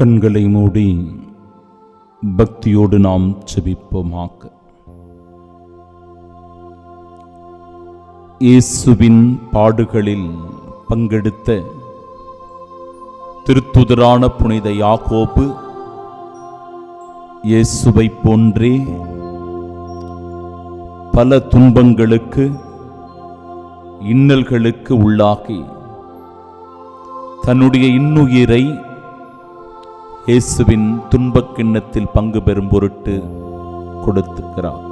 கண்களை மூடி பக்தியோடு நாம் செபிப்போமாக இயேசுவின் பாடுகளில் பங்கெடுத்த திருத்துதரான புனித யாக்கோபு இயேசுவை போன்றே பல துன்பங்களுக்கு இன்னல்களுக்கு உள்ளாகி தன்னுடைய இன்னுயிரை இயேசுவின் துன்பக் கிண்ணத்தில் பங்கு பெறும் பொருட்டு கொடுத்துக்கிறார்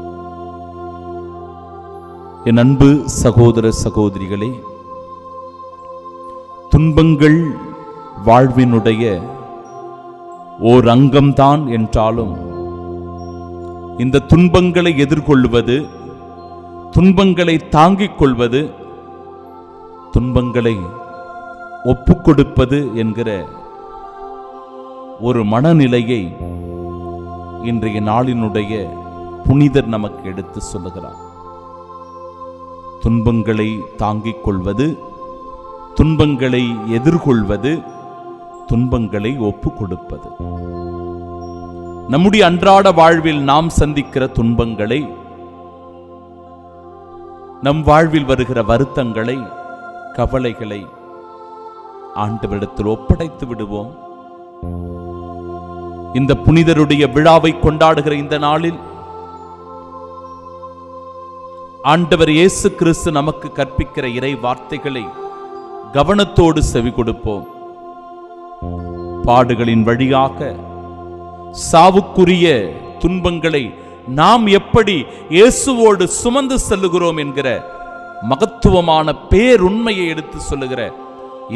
என் அன்பு சகோதர சகோதரிகளே துன்பங்கள் வாழ்வினுடைய ஓர் அங்கம்தான் என்றாலும் இந்த துன்பங்களை எதிர்கொள்வது துன்பங்களை தாங்கிக் கொள்வது துன்பங்களை ஒப்புக்கொடுப்பது என்கிற ஒரு மனநிலையை இன்றைய நாளினுடைய புனிதர் நமக்கு எடுத்து சொல்லுகிறார். துன்பங்களை தாங்கிக் கொள்வது துன்பங்களை எதிர்கொள்வது துன்பங்களை ஒப்பு கொடுப்பது. நம்முடைய அன்றாட வாழ்வில் நாம் சந்திக்கிற துன்பங்களை நம் வாழ்வில் வருகிற வருத்தங்களை கவலைகளை ஆண்டவரிடத்தில் ஒப்படைத்து விடுவோம். இந்த புனிதருடைய விழாவை கொண்டாடுகிற இந்த நாளில் ஆண்டவர் இயேசு கிறிஸ்து நமக்கு கற்பிக்கிற இறை வார்த்தைகளை கவனத்தோடு செவி கொடுப்போம். பாடுகளின் வழியாக சாவுக்குரிய துன்பங்களை நாம் எப்படி இயேசுவோடு சுமந்து செல்லுகிறோம் என்கிற மகத்துவமான பேருண்மையை எடுத்து சொல்லுகிற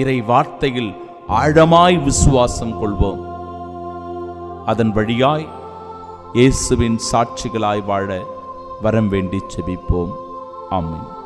இறை வார்த்தையில் ஆழமாய் விசுவாசம் கொள்வோம். அதன் வழியாய் இயேசுவின் சாட்சிகளாய் வாழ வரம் வேண்டி செபிப்போம். ஆமீன்.